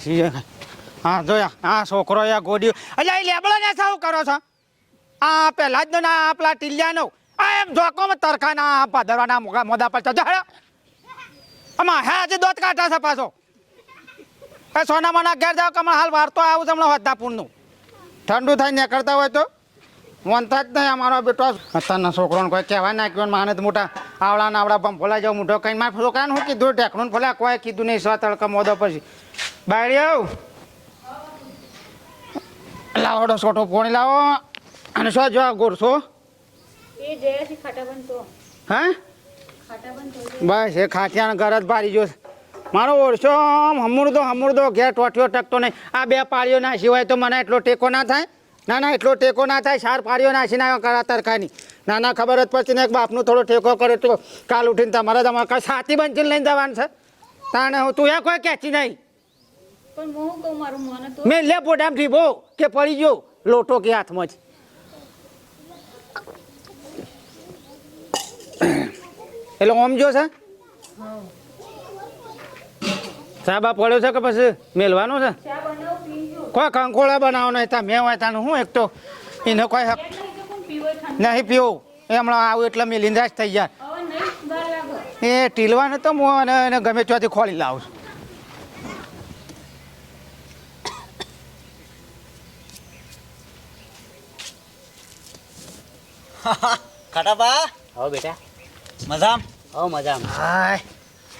છે. હા, જોયા. હા છોકરો યા ગોડી અલ્યા, એ લેબડા ને સાવ કરો છો? આ પેલા જ ના, આપલા ટીલિયાનો આ એમ જોકોમાં તરખાના પાદરવાના મોગા મોદા પર ચડો આમાં હે આજે દોત કાઢા છે પાછો. એ સોના મના ઘેર જાવ કે હાલ વારતો આવું છે હમણાં હોદ્દાપુરનું. ઠંડુ થાય નીકળતા હોય તો. વનતા જ નહીં અમારો બેટો. અત્યારના છોકરોને કોઈ કહેવા નાખ્યો ને માને મોટા આવડા નાવડા પણ ફોલા જાવ મોટો કઈ મારા છોકરાને શું કીધું, ઢેકણું ફોલા કોઈ કીધું નહીં, સો તડકા મોદો પછી બાયડી આવ લાવડો છોટો પોણી લાવો. અને શું જો ગોરસો હે? બસ એ ખાટિયાને ઘર જ ભારી જો. મારો ઓળશો હમુરદો હમુરદો ઘેર ટોટ્યો ટકતો નહીં. આ બે પાળીઓ ના સિવાય તો મને એટલો ટેકો ના થાય. ના ના એટલો ટેકો ના થાય સાર પાળીઓ નાસી ના કરા તરખાની. ના ના ખબર જ પછી ને એક બાપનું થોડો ટેકો કરે તો કાલ ઉઠીને તમારે તમારે કાંઈ સાથી બંચીને લઈને જવાનું છે. તાણે હું તું એ કોઈ કહેતી નહીં. પણ હું કહું મારું મન તો મેં લે પોટામ ઠીબો કે પડી ગયો લોટો કે હાથમાં જ. એટલે ઓમ જો છે? સાબા પડ્યો છે કે પછી મેલવાનો છે? કોઈ કંકોળા બનાવો નહીં તા મેં હોય તાનું હું એક તો? એને કોઈ હક નહીં પીવો હમણાં આવું એટલે મેલીને રાજ થઈ જાય એ ટીલવાને તો હું અને એને ગમે ત્યાંથી ખોલી લાવું છું. ખાટાબા હો બેટા. મજામ? હો મજામાં. હાય.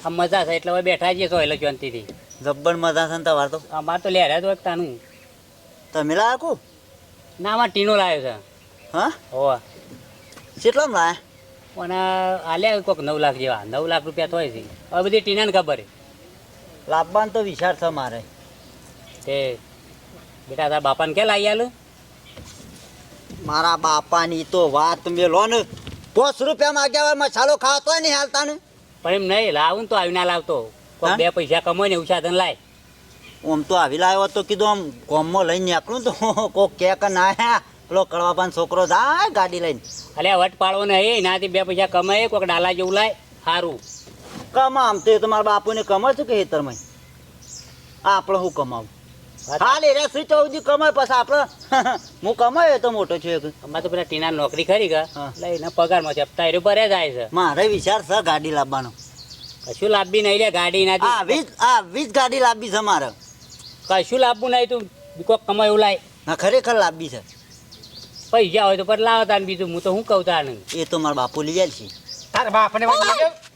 આમ મજા છે એટલે હવે બેઠા જઈએ છો એટલે શાંતિથી જબ્બર મજા છે ને તમારે તો? અમારે તો લેરા તો એક તાનું તમે લાયા કુ ના આમાં ટીનો લાવ્યો છે. હા? હો. કેટલામ લાયા? પણ આલ્યા કોઈક નવ લાખ જેવા. નવ લાખ રૂપિયા તો હોય છે. હવે બધી ટીનાને ખબર લાભવાન તો વિચાર છે મારે. તે બેટા તારા બાપાને ક્યાં લાવી આલું મારા બાપાની તો વાત મેલો ને. પોસ રૂપિયા માગ્યા હોય મસાલો ખાતો નહીં હાલતા ને પણ એમ નહીં લાવું ને તો આવી ના લાવતો. બે પૈસા કમાય ને એવું સાધન લાય. આમ તો આવી લાવ્યો તો કીધું આમ ગોમમાં લઈને નીકળું તો કોક કેક ના પેલો કડવાપાન છોકરો જાય ગાડી લઈને. અલે વટ પાડવો નહીં એનાથી બે પૈસા કમાય કોઈક ડાલા જેવું લાય સારું કમા આમ તો એ મારા બાપુને કમાય છે કે હેતરમાં આપણે હું કમાવું? હાલ એ સ્વીચ સુધી કમાય પછી આપણે હું કમાયો તો મોટો છું એક. અમારે તો પેલા ટીના નોકરી ખરી ગયા. એટલે એના પગારમાં છે હપ્તા એ ભરે જાય છે. મારે વિચાર છે ગાડી લાવવાનો. કશું લાભ નહીં લે ગાડી આ નાથી વીજ આ વીજ ગાડી લાવવી છે મારે. કશું લાભવું નહીં તું. કોક કમાય એવું લાય. ના ખરેખર લાવવી છે. પૈસા હોય તો પર લાવો તાન બીજું. હું તો શું કહું તાન? એ તો મારા બાપુ લઈ જાય છે. તાર બાપને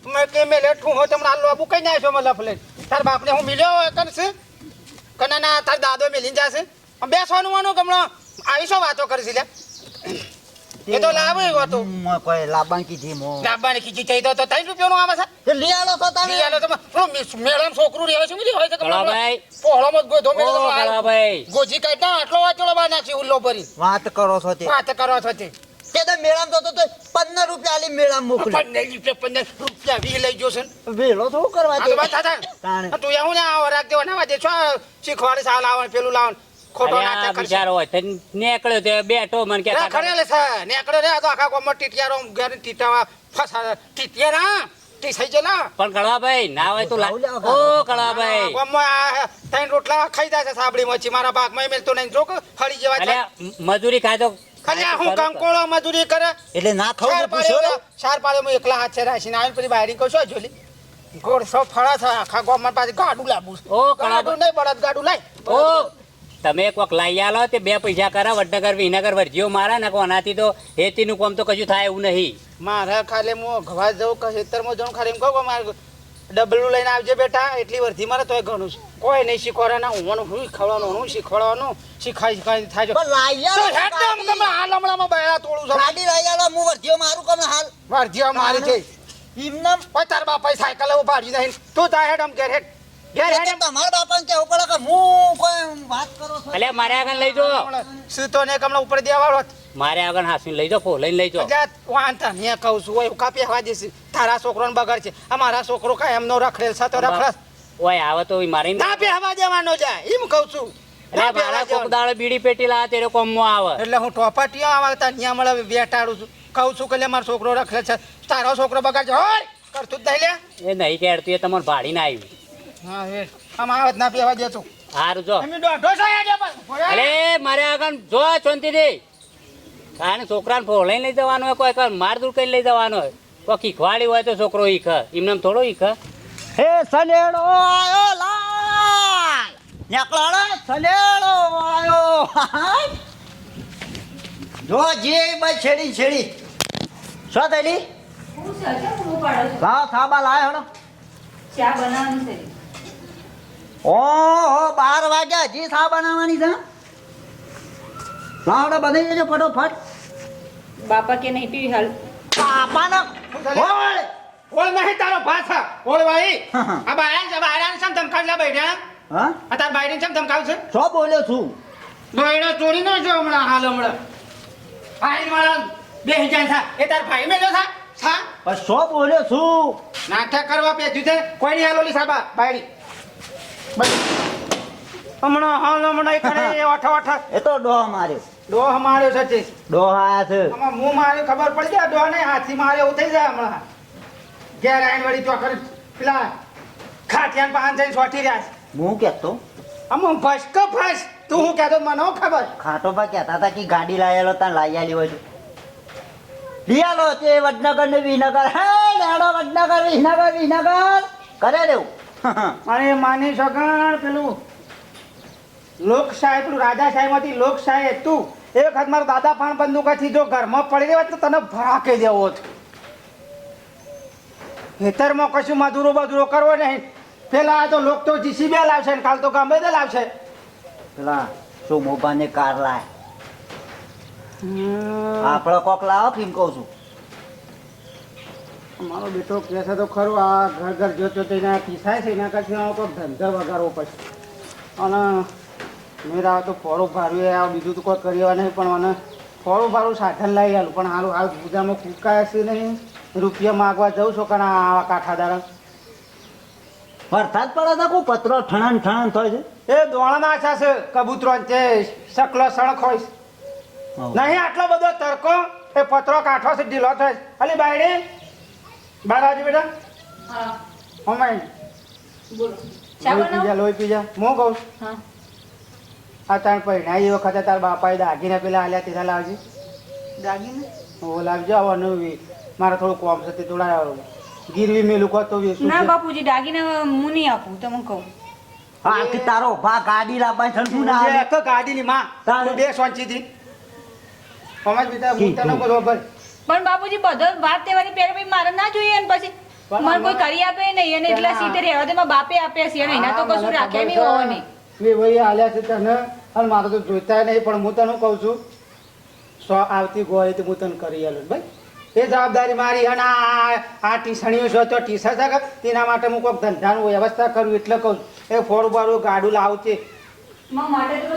મેં કે મેલે ઠું હો તમને આલો આબુ કઈ નાખ્યો મને લફલે તાર બાપને હું મિલ્યો હોય કરશે કના ના તાર દાદો મેલીન જશે બેસવાનું વાનું કમણો આવીશો વાતો કરશી લે એ તો લાભ એ વાતો. હું કોઈ લાવવાનું કીધી મો. ડાબાને ખીચી થઈ તો તો ત્રણ રૂપિયાનું આવે છે. તે લઈ આલો તો તમે. લઈ આલો તો મેળામાં છોકરું રહે છે મિલી હોય છે ભાઈ પોહળોમાં મત ગોધો મેળો ભાઈ ગોજી કાઢતા આટલો વાંચોળો બા નાખી ઉલ્લો ભરી વાત કરો છો તે. વાત કરો છો તે. તે તો મેળામાં તો તો પંદર રૂપિયા આલી મેળામાં મોકલી પંદર રૂપિયા પંદર રૂપિયા વી લઈ ગયો છે વેલો તો કરવા દે તાણે. તું એવું ને આ રાખ દેવા ના દે. છો શીખવાડે સાલ આવે પેલું લાવન ખોટો નાટક બિચારો હોય તે નીકળ્યો તે બેઠો મને કે એ ખરેલે છે નેકડો રે. તો આખા ગામમાં ટીટિયારો ઘેર ટીટાવા ફસા ટીટિયારા થઈ પણ કળવાભાઈ ના હોય તો ઓ કળવાભાઈ ત્રણ રોટલા ખાઈ જાય છે સાબડી મચી મારા ભાગમાં મેલતો નહીં. ફરી જવા હળી જેવા છે મજૂરી ખાય આ હું કંકોળો મજૂરી કરે. એટલે ના ખાવું ચાર પૂછો ચાર પાડે હું એકલા હાથ છે રાખીને આવીને પછી બાયરી કહું છું જોલી? ગોળસો ફળા છે આખા ગામમાં પાછી ગાડું લાવું ઓ, ગાડું નહીં બળદ ગાડું લાય. ઓ તમે કોક લાઈ આલો તે બે પૈસા કરા વડનગર વિનગર વર્જીઓ મારા ને કોનાથી તો હેતીનું કોમ તો કશું થાય એવું નહીં. મારે ખાલી હું ઘવા જવું કે ખેતરમાં જવું ખાલી એમ કહું મારે ડબલું લઈને આવજે બેટા એટલી વર્ધી મારે તોય ઘણું છે. કોઈ નહીં શીખવાડવાના હું હું ખવડાવવાનું હું શીખવાડવાનું? શીખાઈ શીખાઈ થાય છે પણ લાઈ આલો તો હેડ તમે હાલ હમણાંમાં બૈરા તોડું છું? ગાડી લઈ આલો હું વર્ધીઓ મારું કમ હાલ. વર્ધીઓ મારી છે એમને ઓય તાર બાપાએ સાયકલ એવું પાડી નહીં. તું તા હેડ આમ ઘેર હેડ. ઘેર હેડ એમ. તમારા બાપાને કેવું પડે કે હું કોઈ વાત કરો છો? અલ્યા મારે આગળ લઈ જો. સીતો ને કમળા ઉપર દેવાળો મારે આગળ હાસી લઈ જો ફો લઈને લઈ જાઓ. વાંધા ને કહું છું ઓય કાપી હવા દેશે તારા છોકરોને બગાડ છે. અમારા છોકરો કાંઈ એમનો રખડેલ છે તો રખડસ ઓય આવે તો મારી ના બે હવા દેવાનો જાય એમ કહું છું. ના બે મારા કોક દાડે બીડી પેટી લાવે તેરે કોમમાં આવે. એટલે હું ટોપાટીઓ આવે તા ન્યા મળે બેટાડું છું. કહું છું કે લે મારો છોકરો રખડે છે. તારો છોકરો બગાડ છે હોય કરતું જ નહીં લે. એ નહીં કેડતું એ તમારે ભાડીને આવ્યું હા એ આમ આવત ના પીવા દેતો. હારું જો. અરે મારે આગળ જો શાંતિથી. કારણ છોકરાને ફોલાઈ લઈ જવાનો હોય કોઈ માર દૂર કરી લઈ જવાનો હોય. કોઈ ખીખવાડી હોય તો છોકરો ઈખ એમને થોડો ઈખ. હે સનેડો આયો લાલ! નકલાડો સનેડો આયો. જો જે બસ છેડી છેડી. શું થયેલી હું થાબા લાય હણો ચા બનાવવાની છે. ઓહો બાર વાગ્યા હજી સા બનાવવાની છે? લાવડો બધી દેજો ફટોફટ. બાપા કે નહીં પીવી હાલ. પાપાનો ઓય! ઓળ નહીં તારો ભાષા. ઓળ ભાઈ આ બાયરાન છે બાયરાન સમ ધમકાવલા બેઠા? હા? આ તાર બાયરાન સમ ધમકાવ છે? શું બોલ્યો છું? દોયડો ચોરી નો જો હમણાં હાલ હમણાં. આઈન વાળા બે હજાર થા. એ તાર ભાઈ મેલો થા? થા? બસ શું બોલ્યો છું? નાટક કરવા પેજ્યું છે? કોઈ નહીં હાલોલી સાબા? બાયડી. બસ હમણાં હાલ હમણાં કરે ઓઠો ઓઠો. એ તો ડોહ માર્યો. ડોહ માર્યો છે ડોહ આયા છે. આમાં મું માર્યો ખબર પડી જાય ડોહ નહીં હાથી માર્યો એવું થઈ જાય હમણાં. ઘેર આઈન વળી ચોકર પેલા ખાટિયાન પાન જઈને સોટી રહ્યા છે. હું કેતો આમાં ફસ કે ફસ તું હું કહેતો મને ખબર? ખાટોબા કહેતા હતા કે ગાડી લાયેલો ત્યાં લાઈ આલી હોય લિયાલો તે વડનગર ને વિનગર. હે લેડો વડનગર વિનગર વિનગર. કરે દેવું. અને માની સગણ પેલું લોકશાહી પેલું રાજા માંથી લોકશાહી તું. એ વખત મારા દાદા પણ બંદૂકથી જો ઘરમાં પડી રહ્યો તો તને ભરાકી દેવો હતો ખેતરમાં કશું મધુરો બધુરો કરવો નહીં. પેલા આ તો લોક તો જીસીબી લાવશે ને કાલ તો ગમે તે લાવશે. પેલા શું મોબાને કાર લાય? આપણે કોક લાવો કેમ કહું છું. મારો બેટો કહે છે તો ખરું આ ઘર ઘર જોતો તો એના પીસાય છે એના કરતી આવો કોઈ ધંધો વગાડવો પડશે. અને મેરા તો ફોડું ભાર્યું આ બીજું તો કોઈ કરી નહીં. પણ મને ફોડું ભારું સાધન લઈ આલું. પણ હાલ હાલ પૂજામાં કૂકાય છે નહીં. રૂપિયા માગવા જઉં છું કારણ આવા કાંઠાદાર વરસાદ પડે તો કોઈ પત્રો ઠણન ઠણન થાય છે? એ દોણાના આછા છે કબૂતરો છે સકલો સણક હોય છે. નહીં આટલો બધો તરકો એ પત્રો કાંઠો છે ઢીલો થાય છે. અલી બાયડી બાર આવજો બેટા. હા. હમાય બોલો. ચા લોહી પીજા બનાવો લોહી પીજા હું કહું છું. હા. આ તાણ પહેણા એ વખતે તાર બાપાએ દાગીને પેલા આલ્યા તેના લાવજે. દાગીને? ઓ લાવજો આવવાનું મારે થોડું કોમ છે તે થોડા ગીરવી મેલું કહો તો ના બાપુજી દાગીને હું નહીં આપું તમે કહું. હા કે તારો ભા ગાડી લાવવાની ઠંડુ ના આવે. એક ગાડીની માં. તારું બે સોંચી સોંચીથી સમજ બેટા હું તને. બરોબર પણ બાપુજી બધો વાત તહેવારની પહેલા ભાઈ મારે ના જોઈએ ને પછી. મને કોઈ કરી આપે નહીં અને એટલા સીટે રહેવા દે બાપે આપ્યા છે એના તો કશું રાખ્યા નહીં હોવા નહીં. મેં ભાઈ આલ્યા છે તને અને મારે તો જોઈતા નહીં પણ હું તને કહું છું? સો આવતી ગોળી તો હું તને કરી આલું ભાઈ. એ જવાબદારી મારી અને આ આ ટીસણીઓ છો તો ટીસા છે કે? તેના માટે હું કોઈક ધંધાનું વ્યવસ્થા કરું એટલે કહું એ ફોડ બારું ગાડું લાવું છે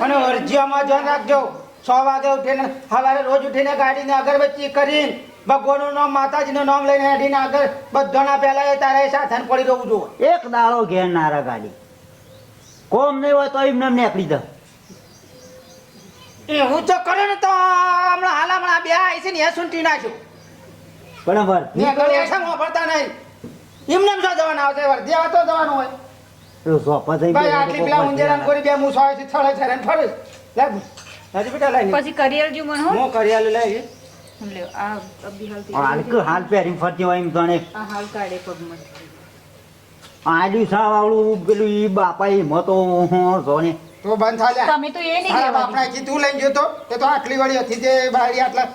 અને અરજીઓમાં ધ્યાન રાખજો. છ વાગે ઉઠીને સવારે રોજ ઉઠીને ગાડીને અગરબત્તી કરીને ભગવાનનું નામ માતાજીનું નામ લઈને હેઠીને આગળ બધાના પહેલાં એ તારે સાધન પડી જવું જોઈએ. એક દાડો ઘેર નારા ગાડી કોમ નહીં હોય તો એમને એમ નીકળી એ હું જો કરે ને તો હમણાં હાલ હમણાં બે આવી છે ને એ સુંટી નાખ્યું. બરાબર ને છે એસા વાપરતા નહીં. એમને જો જવાનું આવશે? વાર દેવા તો જવાનું હોય. પેલો સોફા થઈ ભાઈ આટલી પેલા ઊંઝેરા ગોરી બે મૂસો આવે છે ને ફરે લે હજી બેટા લઈ પછી કરી આલજો મને હું. કરિયાલું લઈ લે આ અબી હાલ હાલ કે ફરતી હોય એમ તો હાલ કાઢે પગમાં. આવડું પેલું ઈ બાપા ઈ મતો જોને તો બંધ થા તમે તો એ નહીં કહેવા લઈને ગયો તો? તે તો આટલી વાળી હતી તે બારી આટલા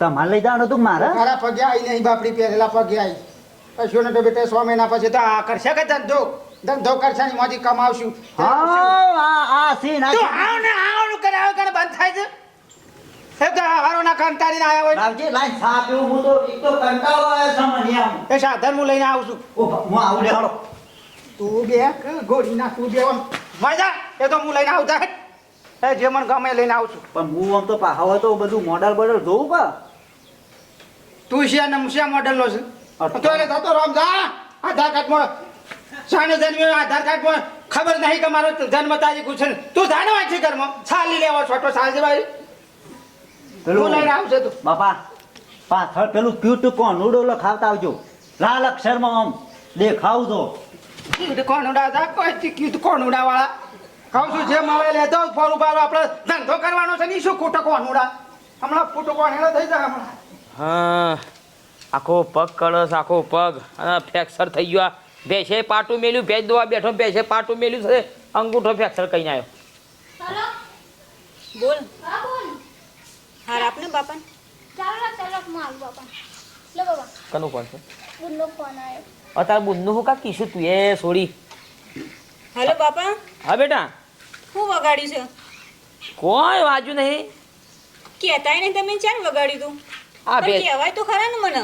તમારે લઈ જવાનું તું મારા? મારા પગે આવી નહીં બાપડી પહેરેલા પગે આવી કશું ને બેટા સો મહિના પછી તો આ કરશે કે ધંધો? ધંધો કરશે ને મોજી કમાવશું. હા આ સીન આ આવ ને આવ કરે બંધ થાય છે? એ તો હારો ના કંટાળીને આવ્યા હોય. રાવજી લાઈ સા પીવું હું તો એક તો કંટાળો આવે છે મને આમ એ સાધન હું લઈને આવું છું. ઓ હું આવું લે હાલો. તું બે ગોળી ના તું બે આમ. એ તો હું લઈને આવતા એ જે મને ગમે લઈને આવું છું. પણ હું આમ તો પાહા તો બધું મોડલ બોડલ જોઉં કા તું શિયા ને મોડલ નો છે? તો એટલે થતો રામ જા. આધાર કાર્ડમાં શાને જન્મ્યો આધાર કાર્ડમાં ખબર નહીં કે મારો જન્મ તારીખ છે. તું જાણે વાંચી કર્મ છાલી લેવો છોટો સાલ ભાઈ. હું લઈને આવશે તું. બાપા પાછળ પેલું ક્યુટ કોનુડો ખાવતા આવજો. લાલ અક્ષરમાં આમ દેખાવ તો ક્યુટ કોણ ઉડાવતા? કોઈ કીધું કોણ ઉડાવાળા કહું છું જે મળે લેતો ફોર ઉપર આપણે ધંધો કરવાનો છે નહીં શું ખોટો કોણ ઉડા? હમણાં ખોટકો અનુડા થઈ જાય હમણાં. હા આખો પગ કળશ આખો પગ. અને ફ્રેક્ચર થઈ ગયો બેસે પાટું મેલ્યું ભેજ દોવા બેઠો બેસે પાટું મેલ્યું છે. અંગૂઠો ફ્રેક્ચર કહીને આવ્યો. બોલ. બોલ. હાર આપને બાપા ચાલો ચાલો માલ બાપા લો બાબા કનો ફોન છે? ગુલ્લો ફોન આવ્યો. અતાર બુનનું હું કા કીશું તું? એ સોડી હેલો બાપા. હા બેટા. હું વગાડ્યું છે? કોઈ વાજુ નહીં. કહેતાય નહીં તમે ચાલ વગાડ્યું તું. આ બે કહેવાય તો ખરા ને મને.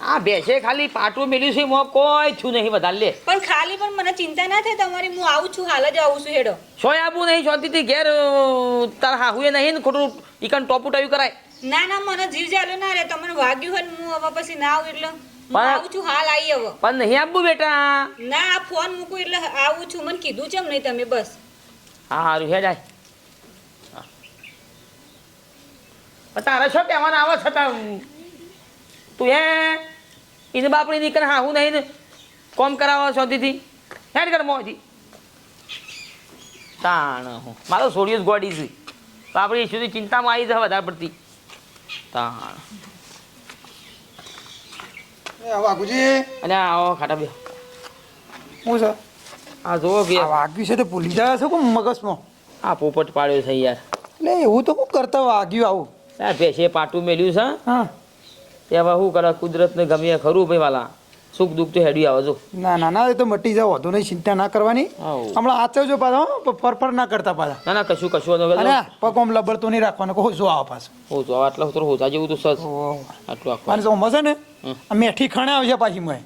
આ બેસે ખાલી પાટું મેલ્યું છે મોં કોઈ થયું નહીં વધારે લે. પણ ખાલી પણ મને ચિંતા ના થાય તમારી હું આવું છું હાલ જ આવું છું હેડો. સોય આપવું નહીં શાંતિથી ઘેર તાર હાહુએ નહીં ને ખોટું ઈકન ટોપું ટાવ્યું કરાય. ના ના મને જીવ જાલો ના રે તમને વાગ્યું હોય ને હું હવે પછી ના આવું એટલે. આવું છું હાલ આવી હવે. પણ નહીં આપવું બેટા. ના આ ફોન મૂકું એટલે આવું છું મને કીધું છે એમ નહીં તમે બસ. હા સારું હેડ આય. તારે શું કહેવાના? આવે છતાં તું હે? એને બાપડી દીકરા હા હું નહીં ને. કોમ કરાવો શાંતિથી હેડ કર મોજી તાણ હું. મારો સોડિયો જ ગોડી છે. બાપડી સુધી ચિંતામાં આવી જાય વધારે પડતી. તાણ. અને આવો ખાટા બે હું છે? આ જોવો કે. વાગ્યું છે તો ભૂલી જાય છે કોઈ મગજમાં? આ પોપટ પાડ્યો છે યાર. એટલે એવું તો હું કરતા વાગ્યું આવું? ભેંસે પાટું મેલ્યું છે. હા. હવે શું કરે કુદરતને ગમે એ ખરું ભાઈ વાલા. સુખ દુઃખ તો હેડી આવે જો. ના ના ના એ તો મટી જાવ વધુ નહીં ચિંતા ના કરવાની. હમણાં આચવજો પાછો હો, ફરફર ના કરતા પાછા. ના ના કશું કશું. આ પગ આમ લબડતો નહીં રાખવાનો કહો જો આવો પાછું. હું જો આટલા ઉતરો હોતા જેવું તો સસ આટલું આખું. અને છે ને મેઠી ખણે આવશે પાછી મેં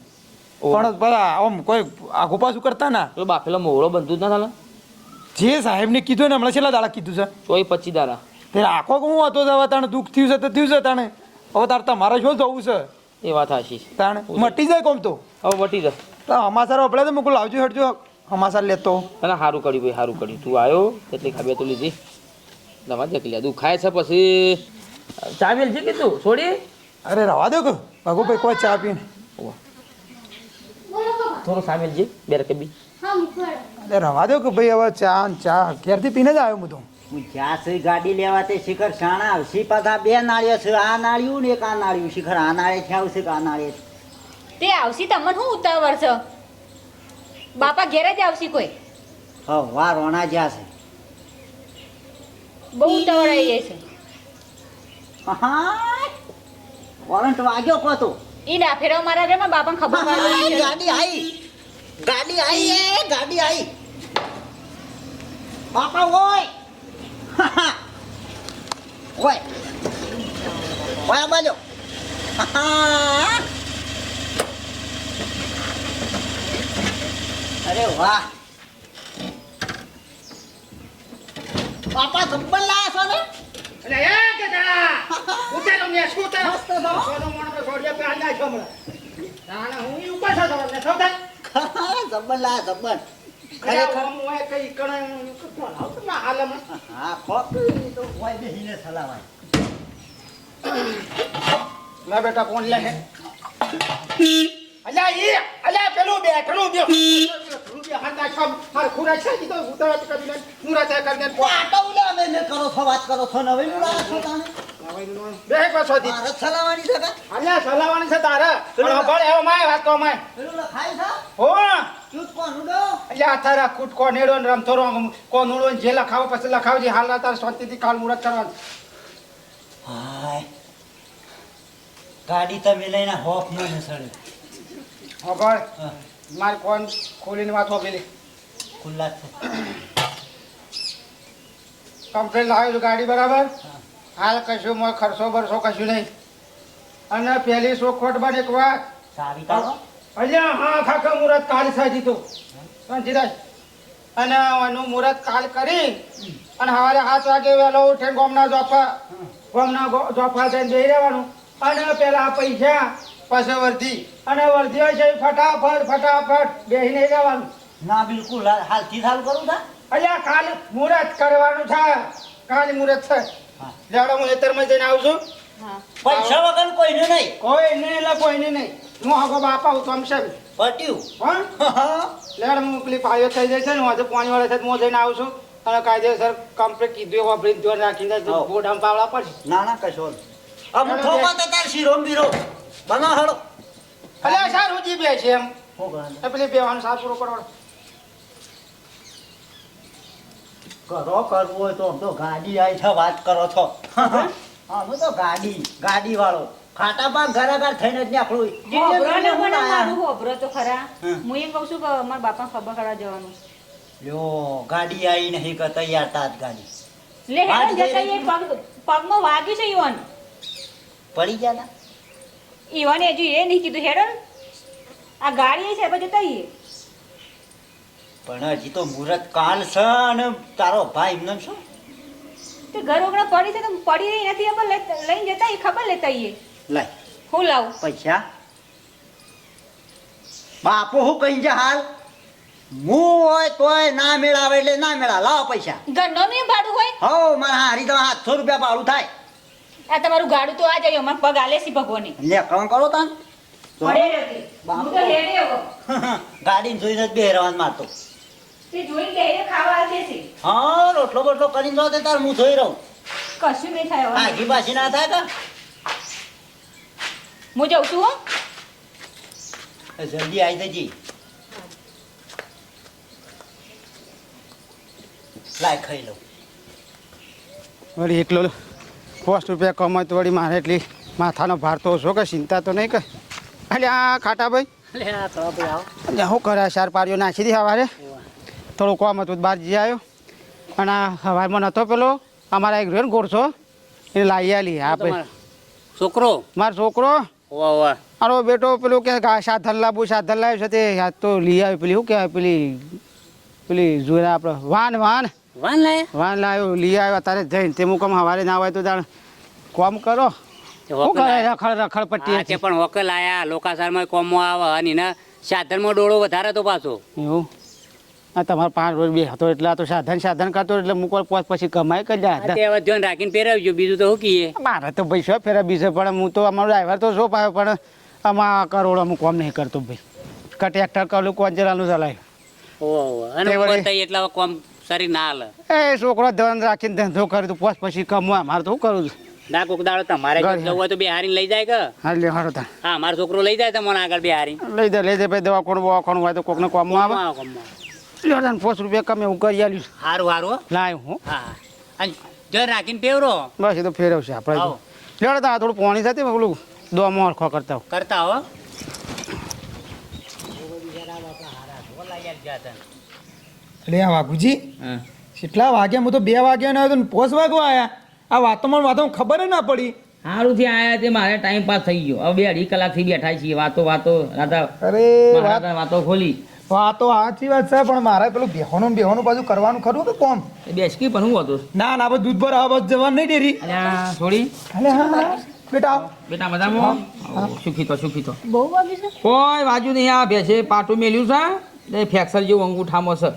પણ બધા આમ કોઈ આગુ પાછું કરતા ના. તો બાફેલો મોહરો બનતું જ ના થાલા? જે સાહેબને કીધું ને હમણાં છેલ્લા દાડા કીધું છે. તોય પચી દાડા. તે આખો હું હતો હવે તાણે દુઃખ થયું છે તો થયું છે તાણે. હવે તારે તમારે શું થવું છે? એ વાત હાશી તાણ મટી જાય કોમ તો? હવે મટી જાય. તો હમાસાર આપણે તો મૂકું લાવજો હટજો હમાસાર લેતો. અને સારું કર્યું ભાઈ સારું કર્યું. તું આવ્યો એટલી ખાબે તો લીધી? દવા દેખ લે દુખાય છે પછી? ચા મેલ છે કે તું? છોડી? અરે રવા દો કે. ભાઈ કોઈ ચા પીને. થોડો સામેલ છે બે રકે બી. અરે રવા દો કે ભાઈ હવે ચા ચા અગિયારથી પીને જ આવ્યો હું તો. હું જ્યાં સુધી ગાડી લેવા તે શિખર શાણા આવશે પાછા બે નાળિયો છે આ નાળિયું ને એક આ નાળિયું. શિખર આ નાળે છે આવશે આ નાળે તે આવશે તમને શું ઉતાવળ છે? બાપા ઘેરે જ આવશે કોઈ? હા વા રોણા જ્યાં છે. બહુ ઉતાવળ આવી જાય છે. હા વોરંટ વાગ્યો કો તો. ઈ ના ફેરવ મારા ઘરમાં બાપાને ખબર પડવાની ગાડી આવી ગાડી આવી એ ગાડી આવી બાપા ઓય! ઓય ઓય બાજો અરે વાહ પાપા ગબ્બર લાયા છો ને એટલે એ કે જણા ઉતેલો ને તે મસ્ત છો. સોનો મોનો તો સોડિયા પે આંડા છો હમણાં હું ઉપર છો તો ને સૌ થાય જબ્બર લાયા જબ્બર ખરેખર? હું એ કઈ કણે? કોણ આવતો ના હાલ હમણાં હા ખોટું તો કોઈ બેસીને સલાવાય. લે બેટા કોણ લે હે? અલ્યા ઈ અલ્યા પેલું બેઠલું બે. રૂપિયા હાથા છમ માર ખુરા છે ઈ તો ઉતરત કરીને મુરા તે કરીને પો. આટો ઉલે અમે ને કરો છો વાત કરો છો નું છો તાને બે ભારત સલાવાની અલ્યા સલાવાની છે તારે. પણ એવો માય વાત તો માય. પેલું લખાય છે? હો. ચૂત કોનું ડો અલ્યા તારા કૂટકો નેડો ને રમતો રમ કો નુડો જે લખાવો પછી લખાવજે. હાલ ના તાર શાંતિથી કાલ મુરત કરવાનું. હાય. ગાડી તમે લઈને હોફ ન સડે હંભાળ. મારે કોણ ખોલીને વાંચો પેલી ખુલ્લા જ છે. કમ્પ્લેટ લાવ્યો છું ગાડી બરાબર. હાલ કશું મોય ખર્ચો બરસો કશું નહીં. અને પેલી સોખોટ બને એક વાત સારી કાઢો અલ્યા હા ખાખા મુરત કાલ સાજી તો. સંજીરાજ અને એનું મુરત કાલ કરી અને સવારે સાત વાગે વહેલો ઉઠે ગોમના જોપા ગોમના જોપા થઈને જઈ રહેવાનું. અને પેલા પૈસા પાસે વર્ધી. અને વર્ધી હોય છે ફટાફટ ફટાફટ બેસીને રહેવાનું. ના બિલકુલ. હાલ- હાલથી હાલ કરું તા અલ્યા કાલ મુરત કરવાનું છે. કાલ મુરત છે. લેવડો હું એતરમાં જઈને આવું છું. પૈસા વગર કોઈને નહીં. કોઈ નહીં એટલે કોઈને નહીં. હું આગો બાપા હું તમશે પટ્યું. પણ લેડ હું. પેલી પાયો થઈ જાય છે ને હું આજે પાણી વાળા છે હું જઈને આવું છું. અને કાયદેસર કમ્પ્લીટ કીધું એવા બ્રિજ જોર રાખીને દે બોર્ડ આમ પાવડા પડશે ના ના કશો. આ થોપા તો તાર શીરો બીરો. બના હળો અલ્યા સારું જી બે છે એમ. પેલી બેવાનું સાસુરો પૂરો કરો કરો કરવું હોય તો તો ગાડી આવી છે વાત કરો છો. અમે તો ગાડી ગાડી વાળો ખાટા પાક ઘરે ઘર થઈને જ નીકળું. હોભરો ને હું મને લાયા? મારું હોભરો તો ખરા. હું એમ કહું છું કે મારા બાપા ખબર કરવા જવાનું. લ્યો ગાડી આવી નહીં કે તૈયાર તાત ગાડી. લે આજ જતા એ પગ પગમાં વાગ્યું છે ઈવન. પડી ગયા? ઈવને હજુ એ નહીં કીધું. હેડો. આ ગાડી છે પછી જતા ઈએ પણ હજી તો મુહૂર્ત કાલ છે અને તારો ભાઈ એમને શું? તે ઘર ઓગણા પડી છે તો પડી રહી નથી એ લઈને જતા એ ખબર લેતા ઈએ લઈ હું લાવું? પૈસા? બાપુ હું કહી છે હાલ. હું હોય તોય ના મેળાવે એટલે ના મેળા. લાવો પૈસા. ઘરનો નું ભાડું હોય? હો મારા હારી તમે સાતસો રૂપિયા ભાડું થાય. આ તમારું ગાડું તો આ જાય અમાર પગ આલે છે ભગવાને. લે કોણ કરો તાન. ગાડી તો જોઈને જ બેહરવાન મારતો. તે જોઈને કે ખાવા આવશે છે. હા રોટલો બોટલો કરીને તાર હું થઈ રહું. કશું નહીં થાય હવે. આગી ના થાય કા હું જાઉં છું જલ્દી આવી જજી. લાય ખાઈ લઉં. વળી એકલો પોસ્ટ રૂપિયા કમાય તો વળી મારે એટલી માથાનો ભાર તો ઓછો કે ચિંતા તો નહીં કે. એટલે આ તો ભાઈ હું શું કરે ચાર પારીઓ નાખી દી સવારે થોડું કોમ હતું બહાર જઈ આવ્યો. અને આ સવારમાં નહોતો પેલો અમારા એક રહ્યો ને ગોરસો એ લાવી આલી આપણે છોકરો? મારો છોકરો? મારો બેટો પેલું કે સાધન લાવવું સાધન લાવ્યું છે તે તો લઈ આવ્યું પેલી શું કહેવાય પેલી પેલી જોઈને આપણે વાન વાન. વાન લાયા? વાન લાવ્યો લઈ આવ્યો તારે જઈને તે મુકમ સવારે ના હોય તો તાણ કોમ કરો. રખડ રખડ હા, છે પટ્ટી પણ હોકલ આયા લોકાસારમાં કોમો આવે અને એના સાધનમાં ડોળો વધારે તો પાછો. એવું? તમારો પાંચ રોજ બે હતો એટલે આ તો સાધન સાધન કરતો એટલે મૂકો પોત પછી કમાઈ કરી જાય. હવે ધ્યાન રાખીને ફેરવજો બીજું તો શું મારે તો ભાઈ શું ફેરા બીજે પણ હું તો અમારો ડ્રાઈવર તો શું પાયો પણ આમાં કરોડ અમુક કોમ નહીં કરતો ભાઈ. કે ટ્રેક્ટર કરું કોણ ચલાનું ચલાય. એટલા કોમ સારી ના હાલે. એ છોકરો ધન રાખીને ધંધો કરે તો પોત પછી કમવા મારે તો શું કરું છું. ના કોક દાડો તમારે જવું હોય તો બે હારીને લઈ જાય કે? હા લે હારો તા. હા મારો છોકરો લઈ જાય તમને આગળ બે હારી લઈ જાય લઈ જાય ભાઈ દવા કોણ બવા કોણ હોય તો કોકને કોમમાં આવે. કોમમાં. આવે. લ્યો તાન પોસ રૂપિયા કમે હું કરી આલ્યું સારું સારું લાય હું. હા હા. અને રાખીને પહેરો બસ એ તો ફેરવશે આપણે. લ્યો તા થોડું પાણી સાથે પેલું દોમો અરખો કરતા. કરતા હો. એટલે આ વાઘુજી કેટલા વાગ્યા? હું તો બે વાગ્યા ના આવ્યો તો પોસ વાગવા આયા. આ વાતોમાં વાતો ખબર જ ના પડી. સારું થી આયા તે મારે ટાઈમ પાસ થઈ ગયો. હવે બે અઢી કલાકથી બેઠા છીએ. વાતો વાતો રાધા અરે વાતો મારા વાતો તો સાચી વાત છે પણ મારે પેલું બેહોનું બેહોનું પાછું કરવાનું ખરું કે કોમ એ બેસકી પણ હું હતું? ના ના આપણે દૂધ ભર આવા જવાનું નહીં ડેરી. થોડી છોડી. અલે હા હા બેટા બેટા મજામાં? સુખી તો સુખી તો. બહુ વાગી છે? કોઈ વાજુ નહીં આ ભેસે પાટું મેલ્યું છે ને ફેક્સર જેવું અંગૂઠામાં છે.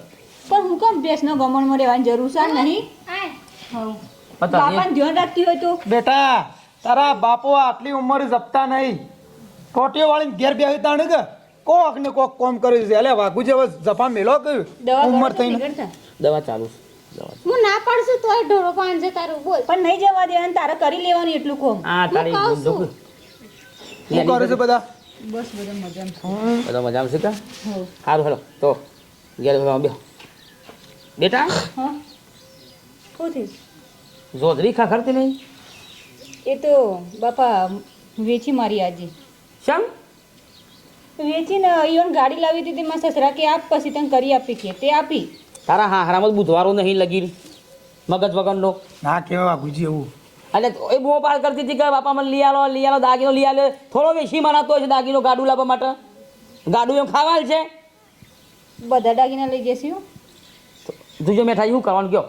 પણ હું કેમ ભેંસનો ગમણમાં રહેવાની જરૂર છે નહીં. બાપાને ધ્યાન રાખતી હોય તો? બેટા તારા બાપો આટલી ઉંમર જપતા નહીં. કોટીઓ વાળીને ઘેર બેસી તાણે કે? કોક ને કોક કોમ કરે છે. અલે વાઘુજી હવે જફા મેલો કયું ઉંમર થઈને? દવા ચાલુ હું ના પાડશું તોય ઢોરો પાંજે તારું. બોલ. પણ નહીં જવા દેવાનું તારે કરી લેવાનું એટલું કોમ. હા તારી. શું કરે છે બધા? બસ બધા મજામાં છે. બધા મજામાં છે કા. સારું હેલો તો. ઘેર બે બેટા? હા. કોથી જોધરી જોધરી ખાખરતી નહીં? એ તો બાપા વેચી મારી આજે. શમ? વેચીને ઈવન ગાડી લાવી દીધી મારા સસરા કે આપ પછી તને કરી આપી કે તે આપી. તારા હા હરામત બુધવારો નહીં લગી મગજ વગરનો. ના કેવા વાઘુજી એવું. એટલે એ બહુ પાર કરતી હતી કે બાપા મને લઈ આલો લઈ આલો દાગીનો લઈ આલે. થોડો વેસી મનાતો તો છે દાગીનો ગાડું લાવવા માટે. ગાડું એમ ખાવાલ છે. બધા દાગીના લઈ જશે હો. દુજો મેઠાઈ શું કરવાનું કયો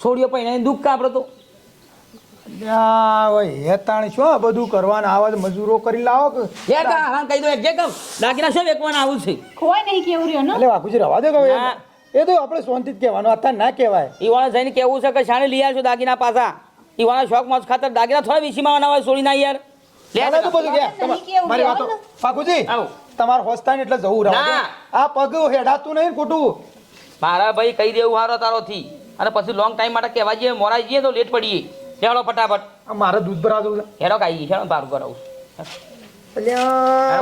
છોડીઓ પૈણા દુઃખ કાપડો તો. હેતાણ શું આ બધું કરવાનું? આવા મજૂરો કરી લાવો કે? એ કા હા કહી દો જે કમ દાગીના શું વેકવાના આવું છે? ખોવાય નહીં કેવું રહ્યો ને? એટલે વાઘુજી રવા દે કે એ તો આપણે શાંતિ જ કહેવાનું અત્યારે ના કહેવાય. ઈ જઈને કેવું છે કે શાણે લઈ આવશો દાગીના પાછા. ઈ શોખ મોજ ખાતર દાગીના થોડા વીસીમાં હોય છોડી ના યાર. લે તો બધું ગયા મારી વાતો વાઘુજી આવો. તમારે એટલે જવું રહો આ પગ હેડાતું નહીં ને ખોટું. મારા ભાઈ કહી દેવું હારો તારો થી અને પછી લોંગ ટાઈમ માટે કહેવા જઈએ મોરાઈ જઈએ તો લેટ પડીએ. હેડો ફટાફટ. આ મારે દૂધ ભરા દઉં છે હેડો કાઈ હેડો બારું કરાવું અલ્યા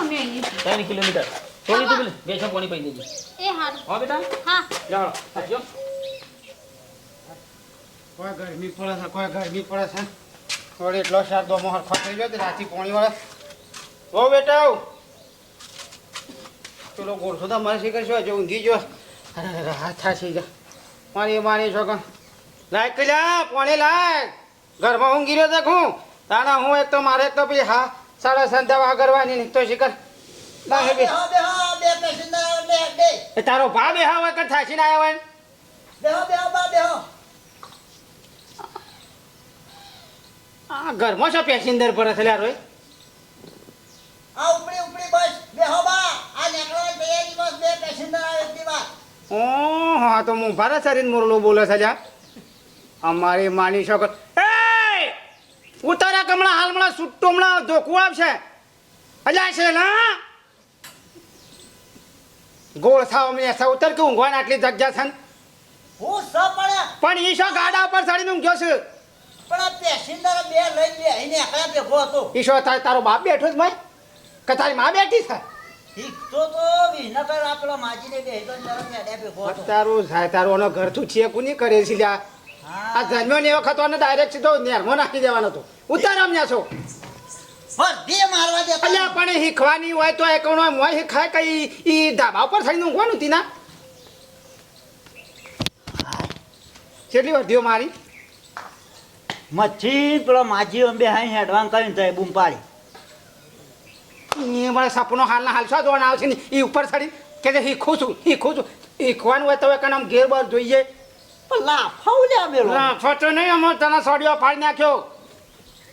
અમે અહીં ત્રણ કિલોમીટર. થોડી તું પેલી બેસો પાણી પી દેજે. એ હારું. હો બેટા. હા. જાઓ આવજો કોઈ ગરમી પડે છે કોઈ ગરમી પડે છે. થોડી એટલો શાર દોમો હરખો થઈ ગયો તો રાતી પોણી વાળા. ઓ બેટા. પેલો ગોળસો તો મારે શીખર શું હજુ ઊંઘી ગયો. અરે અરે, હાથ થાશી જા. મારી મારી છોકરા. લાય કલ્યા પોણી લાય. ઘરમાં ઊંઘી રહ્યો દેખું તાણા હું એક તો મારે તો ભી હા સાડા સંધા વાગરવાની નહીં તો શીખર લાય બે બેહો, બેહો, બે પેસેન્જર આવે, બે, બે. એ તારો ભા બે હા વખત આવ્યો હોય ને? બેહો, બેહો, બા, બેહો. આ ઘરમાં શું પેસેન્જર પર છે યાર રોય? આ ઉપડી ઉપડી બસ. બેહો બા. આ નીકળવાની તૈયારી બસ બે પેસેન્જર આવે એટલી વાર ઓ હા તો હું ભારત સારી મોરલો બોલે છે લ્યા. અમારી માની શકો. એ ઉતારા કમણા હાલમણા સુટ્ટોમણા ધોકું આવશે અલ્યા છે ના ગોળ થાવ મેં એસા ઉતર કે ઊંઘવાને આટલી જગ્યા છે હું સ પણ ઈ શું ગાડા ઉપર ચડીને ઊંઘ્યો છે? પણ આ પેસેન્જર બે લઈ બેહીને એકલા ભેગો હતો. ઈ શું તારો બાપ બેઠો છે ભાઈ? કે તારી માં બેઠી છે? તારું થાય તારું એનો ઘર તું છે કોની કરે છે લ્યા. આ જન્મ્યો ને વખત એને ડાયરેક્ટ સીધો નેરમાં નાખી દેવાનો હતો. ઉતાર અમને છો. બધી મારવા દે અલ્યા પણ શીખવાની હોય તો એ કોણ મોય શીખાય કઈ ઈ ધાબા ઉપર થઈને ઊંઘવાનું તીના? કેટલી વધ્યો મારી? મચ્છી પેલો માજી અંબે હાઈ હેડવાન કરીને જાય બૂમ પાડી. એ મારા સપનો હાલના હાલ છો જોવાના આવશે ને એ ઉપર ચડી કે હી શીખું છું શીખું છું. શીખવાનું હોય તો એક નામ ઘેર બાર જોઈએ. પણ લાફાઉ લે મેલો ફોટો નહીં અમે તને સોડિયો ફાડી નાખ્યો.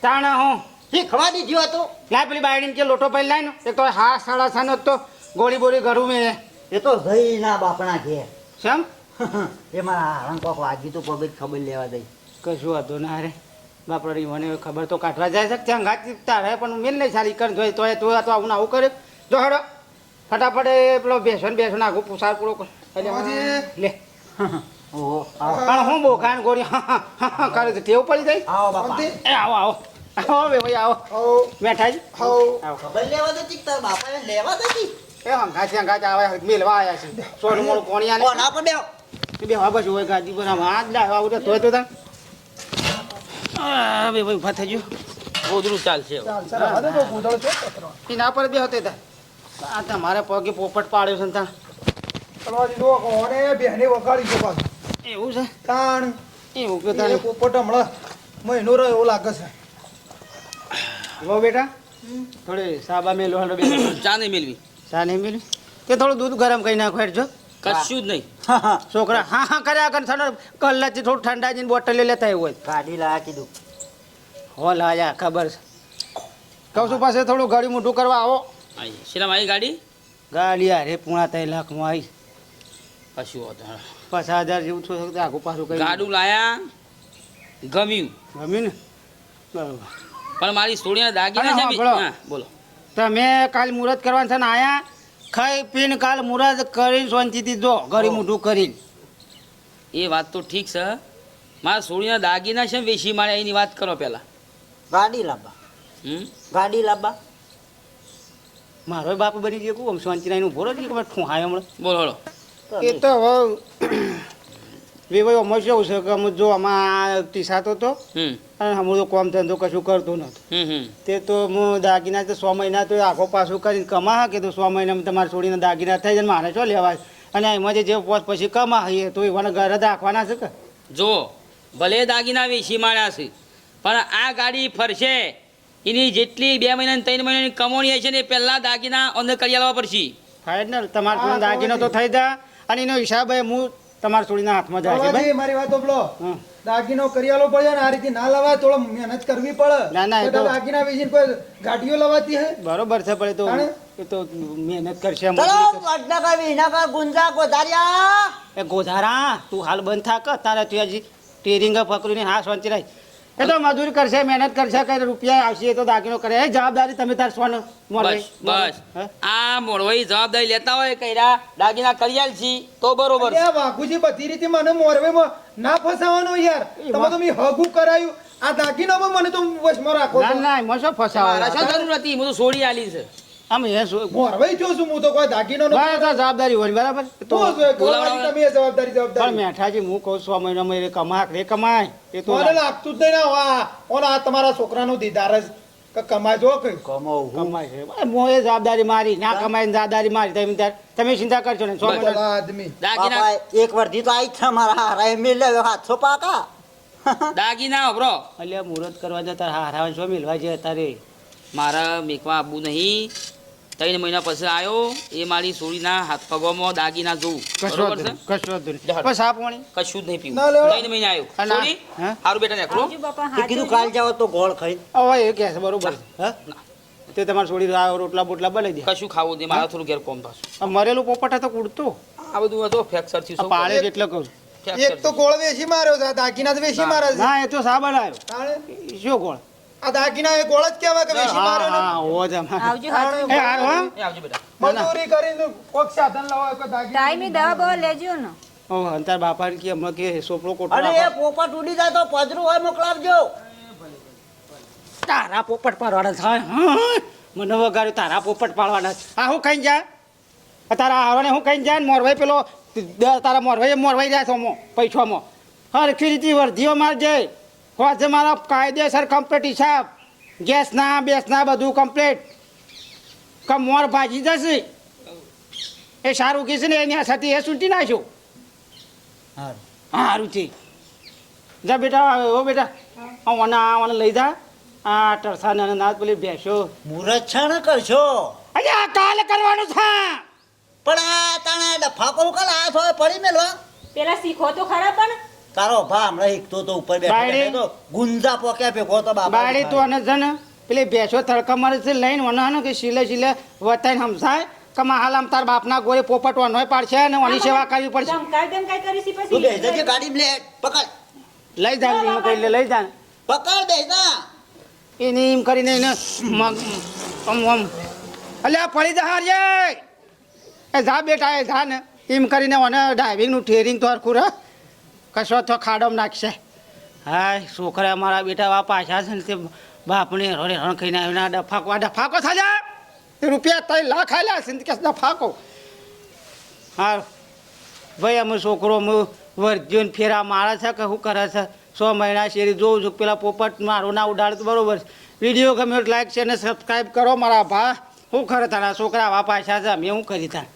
તાણે હું શીખવા દીધો હતો. લાય પેલી બાયડીને કે લોટો પડી લાય ને. એક તો હા સાડા સાનો તો ગોળી બોળી ઘરું મેં. એ તો જઈ ના બાપના ઘેર. શેમ? એ મારા હારણ કોક વાગી તો પગે ખબર લેવા દઈ. કશું હતું ના રે. બાપડી મને ખબર તો કાઢવા જાય છે ત્યાં તારે પણ મેલ નહીં સારી કર જોઈ તો આ તો આવું ને આવું કરે. જો હડો. ફટાફટ એ પેલો બેસો ને બેસો નાખું આગું પુસાર પૂરો. લે. ઓહો પણ હું બોખાન ગોરી હા હા હા હા કરે તો ટેવ પડી જાય? આવો બાપા. એ આવો આવો. આવો બે ભાઈ આવો. આવો. બેઠા જ. આવો. આવો. ખબર લેવા લેવા એ આવે મેલવા છે. સોનું મોડું કોણિયા પર બેહો. બે હા બસ હોય પર લા આવું તો તોય તો તા આ બે ભાઈ ઊભા થઈ ગયો. ગોદરું ચાલશે હવે. ચાલ ચાલ હવે તો બહુ છે પતરો. એના પર બે હોતે તા. આ તમારે પગે પોપટ પાડ્યો છે ને તા. કલવાજી જુઓ કોને બેહને વગાડી છે પાછું. એવું છે? તાણ. એવું કે તારે પોપટ હમણાં મહિનો રહ્યો એવું લાગે છે. વો બેટા. થોડી સાબા મેલો હાલો બેટા ચા નહીં મેળવી ચા નહીં મેલી? કે થોડું દૂધ ગરમ કરી નાખો હેઠ જો. કશું જ નહીં. છોકરા હા હા કર્યા કર ઠંડો કલાકથી થોડું ઠંડા જઈને બોટલ લેતા આવ્યું હોય. ગાડી લાયા કીધું. હો લાયા ખબર છે. કહું છું પાસે થોડું ગાડી મોટું કરવા આવો. આઈ શેના મારી ગાડી? ગાડી અરે પૂણા ત્રણ લાખમાં આવી કશું હોતું પચાસ હજાર જેવું થયું તો આખું પાછું કઈ ગાડું લાયા ગમ્યું. ગમ્યું ને? બરોબર. પણ મારી સોળીના દાગીના છે હા, બોલો. તમે કાલ મુહૂર્ત કરવાનું છે ને આયા ખાઈ પીને કાલ મુહૂર્ત કરીને શાંતિથી જો ઘરે મોઢું કરીને. એ વાત તો ઠીક છે. મારા સોળીના દાગીના છે ને વેચી મારે એની વાત કરો પહેલા. ગાડી લાંબા. હમ? ગાડી લાંબા. મારો બાપ બની ગયો શાંતિના એનું ભોરો જ ખબર હા હમણાં? બોલો હળો એ તો હવે વિવાહ અમર શું છે કે અમે જો આમાં ટીસાતો હતો અને હમણાં તો કોમ ધંધો કશું કરતો નહોતો. હમ તે તો હું દાગીના તો સો મહિના તો આખો પાછું કરીને કમા કે તો સો મહિનામાં તમારે છોડીને દાગીના થઈ જાય ને મારે શું લેવાય? અને એમાં જે જે પોત પછી કમા હઈએ તો એવાને ઘરે રાખવાના છે કે? જો ભલે દાગીના વેચી માર્યા છે પણ આ ગાડી ફરશે. એની જેટલી બે મહિના ત્રણ મહિનાની કમોણી હશે ને એ પહેલાં દાગીના અંદર કરી આવવા પડશે. થાય તમારે દાગીનો તો થઈ જા. અને એનો હિસાબ એ હું તમારા છોડીના હાથમાં જાય છે ભાઈ. મારી વાત ઓપલો. દાગીનો કરિયાલો પડે ને આ રીતે ના લવાય થોડો મહેનત કરવી પડે. ના, ના, તો- દાગીના વેચીને પર ગાડીઓ લવાતી હે? બરોબર છે પડે તો એ તો મહેનત કરશે ચલો મજૂરી કા વિના કા ગુંજા ગોધારિયા. એ ગોધારા તું હાલ બંધ થાક તારા તું હજી ટેરિંગ પકડીને હા શાંતિ રાખ. એ તો મજૂરી કરશે મહેનત કરશે કઈ રૂપિયા આવશે તો દાગીનો કરે. એ જવાબદારી તમે તાર સોનું મોરવાઈ. બસ બસ. આ મોડવાઈ જવાબદારી લેતા હોય કઈરા દાગીના કરિયાલ છી તો બરોબર છે. વાઘુજી બધી રીતે મને મોરવેમાં ના ફસાવાનો યાર. તમે તો મેં હગુ કરાયું. આ દાગીનામાં મને તો વશમાં રાખો ના. ના એમાં શું ફસાવા જરૂર નથી હું તો છોડી આલી છે. આમ એ શું? મોરવાઈ જો છું હું તો કોઈ દાગીનો બરાબર, જવાબદારી હોય બરાબર? તો તમે એ જવાબદારી પણ મેઠાજી હું કહું સો મહિનામાં એ કમાય રે કમાય. એ તો મને લાગતું જ નહીં ને આ ઓલા તમારા છોકરાનો દીદાર જ કમાય જો કઈ. કમાવું કમાય છે. એ એ જવાબદારી મારી ના કમાય જવાબદારી મારી તમે તમે ચિંતા કરશો ને સો આદમી. દાગીના એક વર્ષથી તો આઈ છે મારા હારા એમ લેવો હાથસો પાકા. દાગીના હબરો એટલે મુહૂર્ત કરવા જતા હારા છો મિલવા છે તારે મારા મેકવા આબુ નહીં. ત્રણ મહિના પછી આવ્યો એ મારી સોરીના હાથ પગોમાં દાગીના જોઉં. કશો બરોબર છે? કશો નહીં. જહાડ. બસ આ પાણી કશું જ નહીં પીવું. ત્રણ મહિના આવ્યો સારું? બેટા તે કીધું કાલ જાવ તો ગોળ ખાઈ હવે એ કહે છે બરોબર હે? તે તમારે છોડી રોટલા બોટલા બનાવી દે. કશું ખાવું નહીં મારા થોડું ઘેર કોમ થશે મરેલું પોપટ હતો કૂડતો આ બધું હતો ફ્રેક્ચર થયું પાળે એટલે કહું. એક તો ગોળ વેસી માર્યો દાગીના વેસી માર્યો હા એ તો સાબન આવ્યો. શું કોણ આ દાગીના એ ગોળ જ કહેવાય કે વેચી માર્યો ને હા ઓ જ આવજો હાચું. એ હારું હો. એ આવજો બેટા મજૂરી કરીને કોક સાધન લાવો કોઈ દાગીના ટાઈમે દવા બવા લેજો ને ઓ અંતાર બાપા કે હમણાં કે સોપડો કોટો અને એ રાખો. પોપટ ઉડી જાય તો પજરું હોય મોકલાવજો તારા પોપટ પાડવાના થાય હા, મને વગાડ્યું તારા પોપટ પાડવાના છે. આ હું ખાઈ જાય આ તારા આવવાને હું ખાઈ જાય ને મોરભાઈ પેલો દ- તારા મોરભાઈ મોરવાઈ જાય છો મો પૈસામાં હરખી રીતે વર્ધીઓ મારજે હોજે મારા કાયદેસર કમ્પ્લીટ હિસાબ. ગેસના બેસના બધું કમ્પ્લીટ કમોર ભાજી જશે. એ સારું કહેશે ને એની સાથે એ સૂટી નાખ્યું. હા સારું છે જા બેટા ઓ બેટા. ઓના ઓને લઈ જા. આ ટરસાને અને નાથ પેલી બેસો. મુરત છે ને કરશો? અરે આ કાલે કરવાનું છે. પણ આ તાણે ડફાકો કાલ આ થોય પડી મેલો. પેલા શીખો તો ખરા પણ. તારો ભા હમણાં એકતો તો ઉપર બેઠો તો ગુંજા પોક્યા ભેગો તો બાબા બાળી તો અને જન ને પેલી બેસો તડકા મારે છે લઈને વનાનો કે શીલે શીલે વતાઈને સમજાય કમા હાલ આમ તાર બાપના ગોળે પોપટ પાડશે અને ઓની સેવા કરવી પડશે. ધમકાઈ ધમકાઈ કરી છે તું બેસ જજે ગાડી લે પકડ. લઈ જા એનું કહી લે લઈ જા પકડ દે ના એને એમ કરીને એને મગ અલ્યા પડી જા હારજે એ જા બેટા એ જા ને. એમ કરીને ઓને ડ્રાઇવિંગનું ઠેરિંગ તો હરખું રહે. કશો તો ખાડો નાખશે. હા છોકરા મારા બેટા વા પાછા છે ને તે બાપને હેરો હેરો ખાઈને આવીને ડફાકો આ ડફાકો થાય રૂપિયા ત્રણ લાખ આલ્યા છે કે ડફાકો. હા ભાઈ, અમે છોકરો વર્જ્યો ફેરા મારે છે કે શું કરે છે? સો મહિના શેરી જોઉં છું, પેલા પોપટ મારું ના ઉડાડે બરોબર વીડિયો ગમે લાઈક છે ને સબસ્ક્રાઈબ કરો મારા ભા. શું કરે તારા છોકરા વા પાછા છે? અમે શું કરી તા